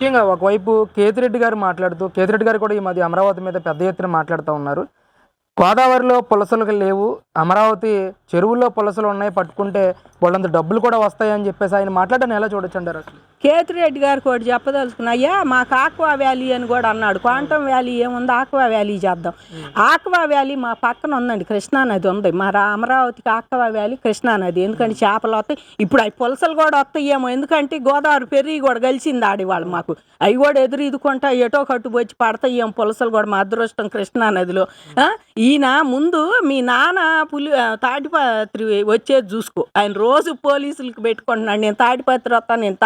ముఖ్యంగా ఒకవైపు కేతిరెడ్డి గారు మాట్లాడుతూ కేతిరెడ్డి గారు కూడా ఈ మధ్య అమరావతి మీద పెద్ద ఎత్తున మాట్లాడుతూ ఉన్నారు. గోదావరిలో పులసలు లేవు. అమరావతి చెరువుల్లో పులసలు ఉన్నాయి. పట్టుకుంటే వాళ్ళంత డబ్బులు కూడా వస్తాయని చెప్పేసి ఆయన మాట్లాడడం ఎలా చూడొచ్చు అంటారు అసలు? కేతిరెడ్డి గారికి ఒకటి చెప్పదలుచుకున్నా అయ్యా మాకు ఆక్వా వ్యాలీ అని కూడా అన్నాడు. క్వాంటమ్ వ్యాలీ ఏముంది? ఆక్వా వ్యాలీ చేద్దాం. ఆక్వా వ్యాలీ మా పక్కన ఉందండి కృష్ణా నది ఉంది. మా అమరావతికి ఆక్వా వ్యాలీ కృష్ణా నది. ఎందుకంటే చేపలు వస్తాయి. ఇప్పుడు అవి పులసలు కూడా వస్తాయేమో. ఎందుకంటే గోదావరి పెరిగి కూడా కలిసింది ఆడేవాళ్ళు మాకు. అవి కూడా ఎదురు ఇదుకుంటా ఎటో కట్టు వచ్చి పడతాయేమో పులసలు కూడా మా అదృష్టం కృష్ణా నదిలో. ఈయన ముందు మీ నాన్న పులి తాటిపత్రి వచ్చేది చూసుకో. ఆయన రోజు పోలీసులకు పెట్టుకుంటున్నాడు. నేను తాటిపత్రి వస్తాను నేను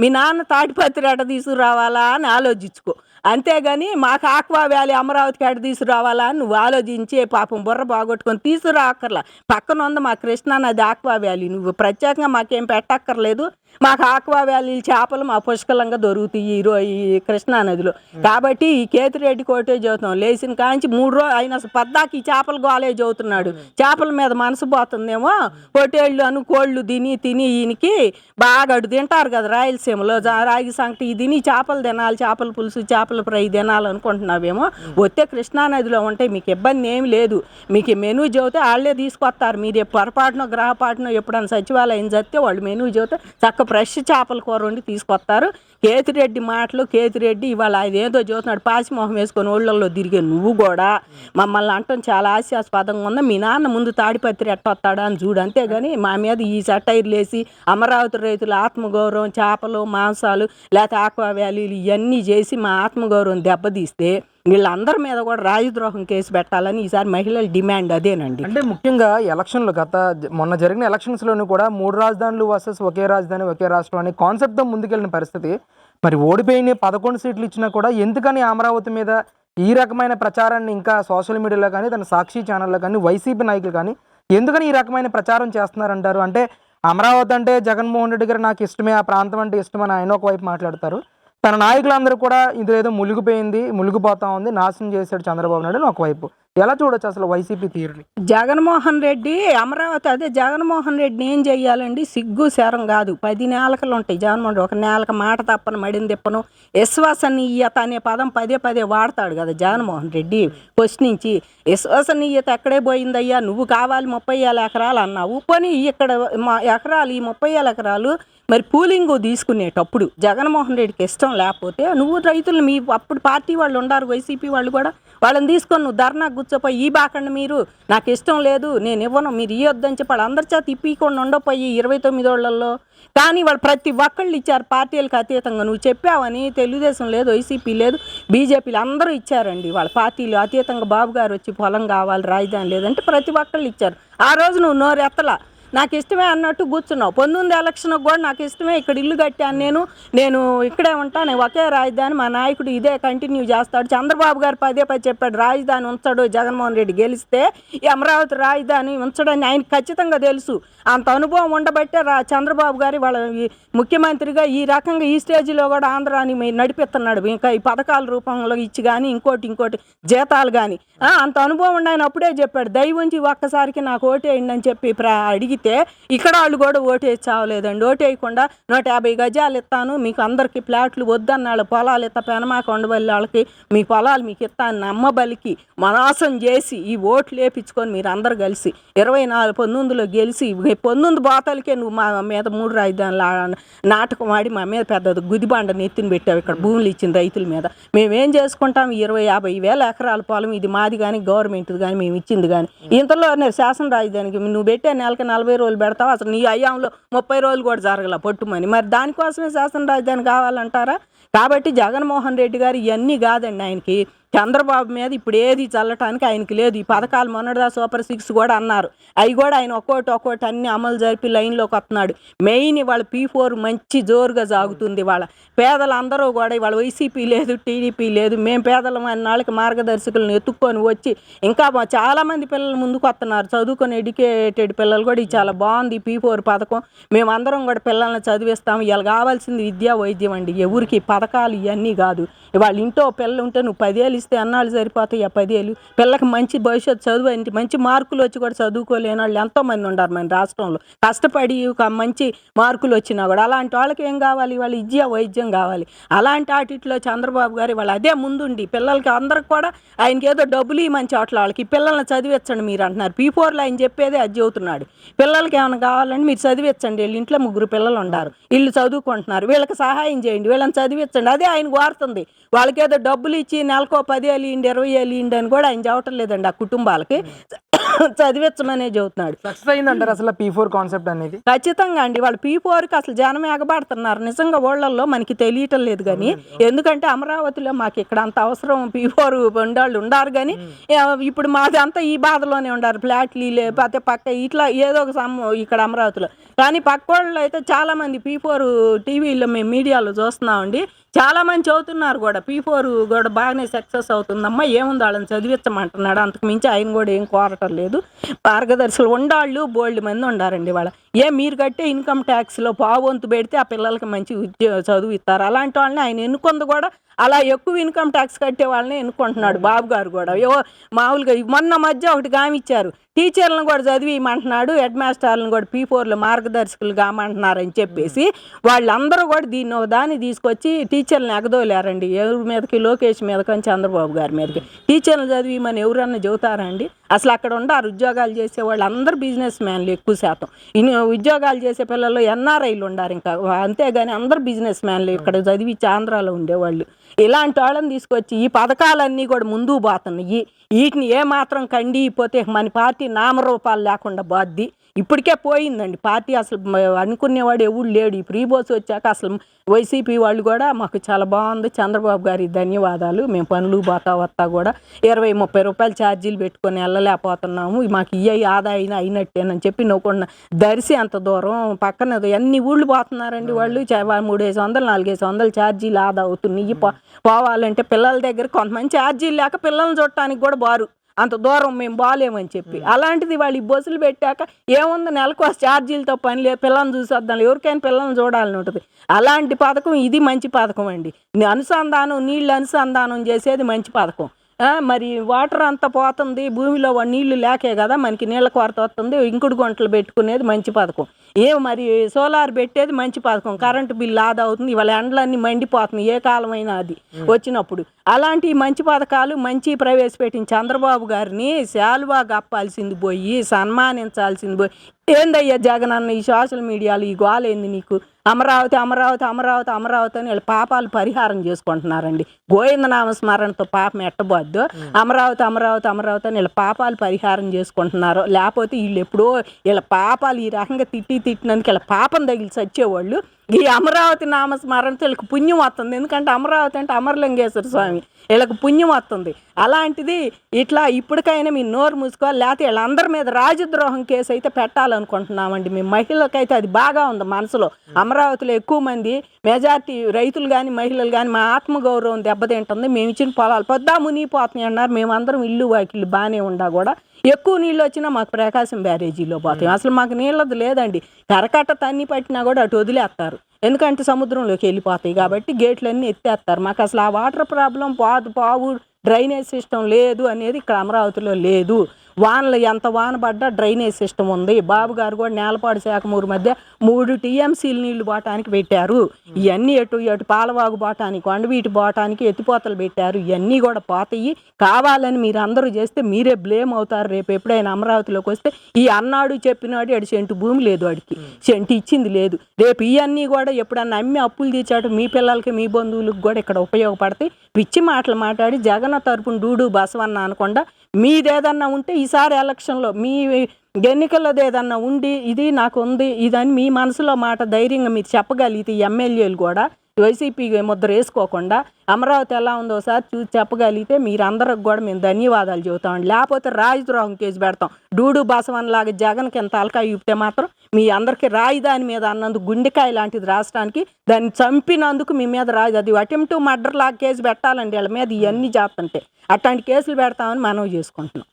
మీ నాన్న తాడిపత్రి అట తీసుకురావాలా అని ఆలోచించుకో. అంతేగాని మాకు ఆక్వా వ్యాలీ అమరావతికి ఎట తీసుకురావాలా అని నువ్వు ఆలోచించే పాపం బుర్ర బాగొట్టుకొని తీసుకురాక్కర్లా. పక్కన ఉంది మా కృష్ణా నది ఆక్వా వ్యాలీ. నువ్వు ప్రత్యేకంగా మాకేం పెట్టక్కర్లేదు. మాకు ఆక్వా వ్యాలీ చేపలు మా పుష్కలంగా దొరుకుతాయి ఈ రో ఈ కృష్ణా నదిలో. కాబట్టి ఈ కేతిరెడ్డి కోటే చదువుతాం. లేచిన కాంచి మూడు రోజు ఆయన పద్దాకి ఈ చేపలు గోలే చదువుతున్నాడు. చేపల మీద మనసు పోతుందేమో. పొట్టేళ్ళు అను కోళ్ళు తిని తిని ఈయనకి బాగా తింటారు కదా రాయలసీమలో. రాగి సంకటి తిని చేపలు తినాలి. చేపల పులుసు చేపల ఫ్రై తినాలి అనుకుంటున్నావేమో వస్తే కృష్ణా నదిలో ఉంటే మీకు ఇబ్బంది ఏమి లేదు. మీకు మెనూ చెబితే వాళ్ళే తీసుకొస్తారు. మీరు పొరపాటున గ్రహపాటున ఎప్పుడైనా సచివాలయం చదివితే వాళ్ళు మెనూ చెబితే చక్క ఫ్రెష్ చేపల కూర వండి తీసుకొస్తారు. కేతిరెడ్డి మాటలు కేతిరెడ్డి ఇవాళ ఆయన ఏదో చూస్తున్నాడు పాసిమోహం వేసుకొని ఊళ్ళల్లో తిరిగే నువ్వు కూడా. మమ్మల్ని అంటాం చాలా హాస్యాస్పదంగా ఉంది. మీ నాన్న ముందు తాడిపత్రి ఎట్టొస్తాడా అని చూడు. అంతేగాని మా మీద ఈ సటైర్లు వేసి అమరావతి రైతుల ఆత్మగౌరవం చేపలు మాంసాలు లేకపోతే ఆక్వా వ్యాలీలు ఇవన్నీ చేసి మా ఆత్మగౌరవం దెబ్బతీస్తే వీళ్ళందరి మీద కూడా రాజద్రోహం కేసు పెట్టాలని ఈసారి మహిళల డిమాండ్ అదేనండి. అంటే ముఖ్యంగా ఎలక్షన్లు గత మొన్న జరిగిన ఎలక్షన్స్లోనూ కూడా మూడు రాజధానులు వర్సెస్ ఒకే రాజధాని ఒకే రాష్ట్రం అనే కాన్సెప్ట్తో ముందుకెళ్ళిన పరిస్థితి. మరి ఓడిపోయిన పదకొండు సీట్లు ఇచ్చినా కూడా ఎందుకని అమరావతి మీద ఈ రకమైన ప్రచారాన్ని ఇంకా సోషల్ మీడియాలో కానీ తన సాక్షి ఛానల్లో కానీ వైసీపీ నాయకులు కానీ ఎందుకని ఈ రకమైన ప్రచారం చేస్తున్నారంటారు? అంటే అమరావతి అంటే జగన్మోహన్ రెడ్డి గారు నాకు ఇష్టమే ఆ ప్రాంతం అంటే ఇష్టమని ఆయన ఒకవైపు మాట్లాడతారు. తన నాయకులందరూ కూడా ఇదేదో ఏదో మునిగిపోయింది మునిగిపోతా ఉంది నాశనం చేశాడు చంద్రబాబు నాయుడు అని ఒకవైపు. ఎలా చూడొచ్చు అసలు వైసీపీ తీరుని? జగన్మోహన్ రెడ్డి అమరావతి అదే జగన్మోహన్ రెడ్డిని ఏం చెయ్యాలండి? సిగ్గు శరం కాదు. పది నేలకలు ఉంటాయి జగన్మోహన్ రెడ్డి. ఒక నేలక మాట తప్పను మడిని తిప్పను. విశ్వసనీయత అనే పదం పదే పదే వాడతాడు కదా జగన్మోహన్ రెడ్డి ప్రశ్నించి నుంచి. విశ్వసనీయత ఎక్కడే పోయిందయ్యా? నువ్వు కావాలి ముప్పై వేల ఎకరాలు అన్నావు. పోనీ ఇక్కడ మా ఎకరాలు ఈ ముప్పై వేల ఎకరాలు మరి పూలింగు తీసుకునేటప్పుడు జగన్మోహన్ రెడ్డికి ఇష్టం లేకపోతే నువ్వు రైతులు మీ అప్పుడు పార్టీ వాళ్ళు ఉండారు వైసీపీ వాళ్ళు కూడా. వాళ్ళని తీసుకొని నువ్వు ధర్నా కూర్చోపోయి ఈ బాకండి మీరు. నాకు ఇష్టం లేదు నేను ఇవ్వను మీరు ఇవ్వద్దని చెప్పి వాళ్ళు అందరి చేత ఇప్పకుండా ఉండపోయి ఇరవై తొమ్మిది వాళ్ళల్లో కానీ వాళ్ళు ప్రతి ఒక్కళ్ళు ఇచ్చారు పార్టీలకు అతీతంగా నువ్వు చెప్పావని తెలుగుదేశం లేదు వైసీపీ లేదు బీజేపీలు అందరూ ఇచ్చారండి. వాళ్ళ పార్టీలు అతీతంగా బాబు గారు వచ్చి పొలం కావాలి రాజధాని లేదంటే ప్రతి ఒక్కళ్ళు ఇచ్చారు. ఆ రోజు నువ్వు నోరెత్తలా. నాకు ఇష్టమే అన్నట్టు కూర్చున్నావు. పంతొమ్మిది ఎలక్షన్ కూడా నాకు ఇష్టమే. ఇక్కడ ఇల్లు కట్టాను నేను. నేను ఇక్కడే ఉంటాను. ఒకే రాజధాని. మా నాయకుడు ఇదే కంటిన్యూ చేస్తాడు. చంద్రబాబు గారు పదే పది చెప్పాడు రాజధాని ఉంచాడు జగన్మోహన్ రెడ్డి. గెలిస్తే ఈ అమరావతి రాజధాని ఉంచడని ఆయన ఖచ్చితంగా తెలుసు. అంత అనుభవం ఉండబట్టే రా చంద్రబాబు గారి వాళ్ళ ముఖ్యమంత్రిగా ఈ రకంగా ఈ స్టేజ్లో కూడా ఆంధ్రాని నడిపిస్తున్నాడు. ఇంకా ఈ పథకాల రూపంలో ఇచ్చి కానీ ఇంకోటి ఇంకోటి జీతాలు కానీ అంత అనుభవం ఉండాయని అప్పుడే చెప్పాడు దయవుంచి ఒక్కసారికి నాకు ఓటేయండి అని చెప్పి అడిగి అడిగితే ఇక్కడ వాళ్ళు కూడా ఓటేసి చావలేదండి. ఓటేయకుండా నూట యాభై గజాలు ఇస్తాను మీకు అందరికీ ప్లాట్లు వద్దన్నాళ్ళు పొలాలు ఇస్తా పెనమా కొండబల్లి వాళ్ళకి మీ పొలాలు మీకు ఇస్తాను నమ్మబలికి మనాసం చేసి ఈ ఓట్లు వేపించుకొని మీరు అందరు కలిసి ఇరవై నాలుగు పంతొమ్మిదిలో గెలిచి పంతొమ్మిది బాతలకే నువ్వు మా మీద మూడు రాజధానులు నాటకం ఆడి మా మీద పెద్ద గుదిబండ నెత్తిన పెట్టావు ఇక్కడ భూములు ఇచ్చిన రైతుల మీద. మేమేం చేసుకుంటాం? ఇరవై యాభై వేల ఎకరాల పొలం ఇది మాది కానీ గవర్నమెంట్ది కానీ మేము ఇచ్చింది కానీ ఇంతలో శాసన రాజధానికి నువ్వు పెట్టే నెలకి నలభై రోజులు పెడతావు. అసలు నీ అయ్యాంలో ముప్పై రోజులు కూడా జరగల పట్టుమని మరి దానికోసమే శాసన రాజధాని కావాలంటారా? కాబట్టి జగన్మోహన్ రెడ్డి గారు ఇవన్నీ కాదండి ఆయనకి. చంద్రబాబు మీద ఇప్పుడు ఏది చల్లటానికి ఆయనకి లేదు. ఈ పథకాలు మొన్నటిదా సూపర్ సిక్స్ కూడా అన్నారు. అవి కూడా ఆయన ఒక్కోటి ఒక్కోటి అన్ని అమలు జరిపి లైన్లోకి వస్తున్నాడు. మెయిన్ ఇవాళ పీ ఫోర్ మంచి జోరుగా సాగుతుంది వాళ్ళ పేదలందరూ కూడా ఇవాళ వైసీపీ లేదు టీడీపీ లేదు. మేము పేదలం అన్న వాళ్ళకి మార్గదర్శకులను ఎత్తుక్కొని వచ్చి ఇంకా చాలామంది పిల్లలు ముందుకు వస్తున్నారు. చదువుకొని ఎడ్యుకేటెడ్ పిల్లలు కూడా ఇది చాలా బాగుంది పీ ఫోర్ పథకం. మేమందరం కూడా పిల్లల్ని చదివిస్తాం. వీళ్ళు కావాల్సింది విద్యా వైద్యం అండి. ఎవరికి పథకాలు ఇవన్నీ కాదు. వాళ్ళ ఇంట్లో పిల్లలు ఉంటే నువ్వు పదేళ్ళు ఇస్తే అన్నాళ్ళు సరిపోతాయి ఆ పదేళ్ళు పిల్లకి మంచి భవిష్యత్తు చదువు అంటే మంచి మార్కులు వచ్చి కూడా చదువుకోలేని వాళ్ళు ఎంతోమంది ఉన్నారు మన రాష్ట్రంలో. కష్టపడి ఒక మంచి మార్కులు వచ్చినా కూడా అలాంటి వాళ్ళకి ఏం కావాలి? వాళ్ళ విద్య వైద్యం కావాలి. అలాంటి వాటిలో చంద్రబాబు గారు వాళ్ళు అదే ముందుండి. పిల్లలకి అందరికి కూడా ఆయనకి ఏదో డబ్బులు మంచి చోట్ల వాళ్ళకి పిల్లల్ని చదివించండి మీరు అంటున్నారు. పీ ఫోర్లో ఆయన చెప్పేదే అది చెబుతున్నాడు. పిల్లలకి ఏమైనా కావాలంటే మీరు చదివించండి. వీళ్ళ ఇంట్లో ముగ్గురు పిల్లలు ఉన్నారు. వీళ్ళు చదువుకుంటున్నారు. వీళ్ళకి సహాయం చేయండి. వీళ్ళని చదివి చదివించండి అదే ఆయన కోరుతుంది వాళ్ళకేదో డబ్బులు ఇచ్చి నెలకో పదేళ్ళు ఇండి ఇరవై వేలు ఇండి అని కూడా ఆయన చెప్పటం లేదండి ఆ కుటుంబాలకి. చదివించమనే చెబుతున్నాడు. సక్సెస్ అయిందంటారు అసలు పీ ఫోర్ కాన్సెప్ట్ అనేది? ఖచ్చితంగా అండి. వాళ్ళు పీ ఫోర్కి అసలు జనం ఎగబడుతున్నారు. నిజంగా ఊళ్ళల్లో మనకి తెలియటం లేదు కానీ ఎందుకంటే అమరావతిలో మాకు ఇక్కడ అంత అవసరం పీ ఫోర్ ఉండాళ్ళు ఉండారు కానీ ఆ, ఇప్పుడు మాది అంతా ఈ బాధలోనే ఉండారు. ఫ్లాట్లు లేకపోతే పక్క ఇట్లా ఏదో ఒక సమ్ ఇక్కడ అమరావతిలో. కానీ పక్క వాళ్ళు అయితే చాలా మంది పీ ఫోర్ టీవీలో మేము మీడియాలో చూస్తున్నామండి. చాలా మంది చదువుతున్నారు కూడా. పీ ఫోర్ కూడా బాగానే సక్సెస్ అవుతుందమ్మా. ఏముంది వాళ్ళని చదివించమంటున్నాడు. అంతకు మించి ఆయన కూడా ఏం కోరటం లేదు. మార్గదర్శులు ఉండాళ్ళు బోల్డ్ మంది ఉండారండి వాళ్ళ ఏ మీరు కట్టే ఇన్కమ్ ట్యాక్స్లో పావంతు పెడితే ఆ పిల్లలకి మంచి ఉద్యోగ చదువు ఇస్తారు. అలాంటి వాళ్ళని ఆయన ఎన్నుకుంది కూడా అలా ఎక్కువ ఇన్కమ్ ట్యాక్స్ కట్టే వాళ్ళని ఎన్నుకుంటున్నాడు బాబు గారు కూడా. మామూలుగా మొన్న మధ్య ఒకటి గామిచ్చారు టీచర్లను కూడా చదివిమంటున్నాడు హెడ్ మాస్టర్లను కూడా పీ ఫోర్లు మార్గదర్శకులు కామంటున్నారని చెప్పేసి వాళ్ళందరూ కూడా దీన్ని ఒక దాన్ని తీసుకొచ్చి టీచర్లను ఎగదోలేరండి. ఎవరి మీదకి? లోకేష్ మీదకి చంద్రబాబు గారి మీదకి. టీచర్లు చదివిమని ఎవరన్నా చెబుతారండి అసలు అక్కడ ఉండారు ఉద్యోగాలు చేసే వాళ్ళు అందరు బిజినెస్ మ్యాన్లు ఎక్కువ శాతం. ఉద్యోగాలు చేసే పిల్లలు ఎన్ఆర్ఐలు ఉండారు ఇంకా. అంతేగాని అందరు బిజినెస్ మ్యాన్లు ఇక్కడ చదివించి ఆంధ్రాలో ఉండేవాళ్ళు. ఇలాంటి వాళ్ళని తీసుకొచ్చి ఈ పథకాలన్నీ కూడా ముందుకు పోతున్నాయి. వీటిని ఏమాత్రం కండిపోతే మన పార్టీ నామరూపాలు లేకుండా బాద్ది ఇప్పటికే పోయిందండి. పార్టీ అసలు అనుకునేవాడు ఎవడు లేడు. ఈ ప్రీ బోస్ వచ్చాక అసలు వైసీపీ వాళ్ళు కూడా మాకు చాలా బాగుంది. చంద్రబాబు గారి ధన్యవాదాలు. మేము పనులు పోతా వస్తా కూడా ఇరవై ముప్పై రూపాయలు ఛార్జీలు పెట్టుకొని వెళ్ళలేకపోతున్నాము. మాకు ఇయ్యి ఆదాయం అయినట్టేనని చెప్పి నవ్వుకున్న దర్శి అంత దూరం పక్కన ఎన్ని ఊళ్ళు పోతున్నారండి వాళ్ళు. మూడేసి వందలు నాలుగేసి వందలు ఛార్జీలు ఆదా అవుతున్నాయి. పో- పోవాలంటే పిల్లల దగ్గర కొంతమంది ఛార్జీలు లేక పిల్లల్ని చూడటానికి కూడా బారు. అంత దూరం మేము బాగాలేమని చెప్పి. అలాంటిది వాళ్ళు ఈ బస్సులు పెట్టాక ఏముంది నెలకు ఆ ఛార్జీలతో పని లేదు పిల్లల్ని చూసేద్దాం ఎవరికైనా పిల్లల్ని చూడాలని ఉంటుంది. అలాంటి పథకం ఇది మంచి పథకం అండి. అనుసంధానం నీళ్ళు అనుసంధానం చేసేది మంచి పథకం. మరి వాటర్ అంతా పోతుంది భూమిలో నీళ్ళు లేకే కదా మనకి నీళ్ళ కొరత వస్తుంది ఇంకుడు గుంటలు పెట్టుకునేది మంచి పథకం. ఏ మరి సోలార్ పెట్టేది మంచి పథకం కరెంటు బిల్లు ఆదా అవుతుంది ఇవాళ ఎండలన్నీ మండిపోతున్నాయి ఏ కాలమైనా అది వచ్చినప్పుడు. అలాంటి మంచి పథకాలు మంచి ప్రవేశపెట్టిన చంద్రబాబు గారిని శాలువా కప్పాల్సింది పోయి సన్మానించాల్సింది పోయి ఏందయ్యా జగన్ అన్న ఈ సోషల్ మీడియాలో ఈ గోలేంది నీకు? అమరావతి అమరావతి అమరావతి అమరావతి అని వీళ్ళ పాపాలు పరిహారం చేసుకుంటున్నారండి. గోవిందనామ స్మరణతో పాపం ఎట్టబోద్దు? అమరావతి అమరావతి అమరావతి అని వీళ్ళ పాపాలు పరిహారం చేసుకుంటున్నారు? లేకపోతే వీళ్ళు ఎప్పుడో వీళ్ళ పాపాలు ఈ రకంగా తిట్టి తిట్టినందుకు వీళ్ళ పాపం తగిలి చచ్చేవాళ్ళు? ఈ అమరావతి నామస్మరణతో వీళ్ళకి పుణ్యం వస్తుంది. ఎందుకంటే అమరావతి అంటే అమరలింగేశ్వర స్వామి. వీళ్ళకి పుణ్యం వస్తుంది. అలాంటిది ఇట్లా ఇప్పటికైనా మీ నోరు మూసుకోవాలి. లేకపోతే వీళ్ళందరి మీద రాజద్రోహం కేసు అయితే పెట్టాలనుకుంటున్నామండి మేము. మహిళలకైతే అది బాగా ఉంది మనసులో. అమరావతిలో ఎక్కువ మంది మెజార్టీ రైతులు కానీ మహిళలు కానీ మా ఆత్మగౌరవం దెబ్బతింటుంది. మేము ఇచ్చిన పొలాలు పొద్దా మునిగిపోతున్నాయి అన్నారు. మేమందరం ఇల్లు వాకిళ్ళు బాగానే ఉండా కూడా ఎక్కువ నీళ్ళు వచ్చినా మాకు ప్రకాశం బ్యారేజీలో పోతాయి. అసలు మాకు నీళ్ళది లేదండి. కరకట్ట తన్ని పట్టినా కూడా అటు వదిలేస్తారు. ఎందుకంటే సముద్రంలోకి వెళ్ళిపోతాయి కాబట్టి గేట్లన్నీ ఎత్తేస్తారు. మాకు అసలు ఆ వాటర్ ప్రాబ్లం పాదు పావు డ్రైనేజ్ సిస్టమ్ లేదు అనేది ఇక్కడ అమరావతిలో లేదు. వానలు ఎంత వాన పడ్డా డ్రైనేజ్ సిస్టమ్ ఉంది. బాబు గారు కూడా నేలపాడు శాఖమూరు మధ్య మూడు టీఎంసీలు నీళ్ళు పోవటానికి పెట్టారు. ఇవన్నీ ఎటు ఎటు పాలవాగు పోవటానికి కొండవీటి పోవటానికి ఎత్తిపోతలు పెట్టారు. ఇవన్నీ కూడా పోతాయి. కావాలని మీరు అందరూ చేస్తే మీరే బ్లేమ్ అవుతారు. రేపు ఎప్పుడైనా అమరావతిలోకి వస్తే ఈ అన్నాడు చెప్పినాడు అడి సెంటు భూమి లేదు వాడికి సెంటు ఇచ్చింది లేదు. రేపు ఇవన్నీ కూడా ఎప్పుడన్నా అమ్మి అప్పులు తీర్చాడు మీ పిల్లలకి మీ బంధువులకు కూడా ఇక్కడ ఉపయోగపడతాయి. పిచ్చి మాటలు మాట్లాడి జగన్ తరపున డూడు బసవన్న అనకుండా మీదేదన్నా ఉంటే ఈసారి ఎలక్షన్లో మీ ఎన్నికల్లోది ఏదన్నా ఉండి ఇది నాకు ఉంది ఇదని మీ మనసులో మాట ధైర్యంగా మీరు చెప్పగలిగితే ఎమ్మెల్యేలు కూడా వైసీపీ ముద్ర వేసుకోకుండా అమరావతి ఎలా ఉందో సార్ చూసి చెప్పగలిగితే మీరందరికి కూడా మేము ధన్యవాదాలు చెబుతామండి. లేకపోతే రాజద్రోహం కేసు పెడతాం. డూడు బసవన్ లాగా జగన్కి కింద తలకాయ చూపితే మాత్రం మీ అందరికీ దాని మీద అన్నందుకు గుండెకాయ లాంటిది రాష్ట్రానికి దాన్ని చంపినందుకు మీ మీద రాయి. అది అటెంప్ట్ మర్డర్ లాగా కేసు పెట్టాలండి వాళ్ళ మీద ఇవన్నీ చేస్తుంటే. అట్లాంటి కేసులు పెడతామని మనవి చేసుకుంటున్నాం.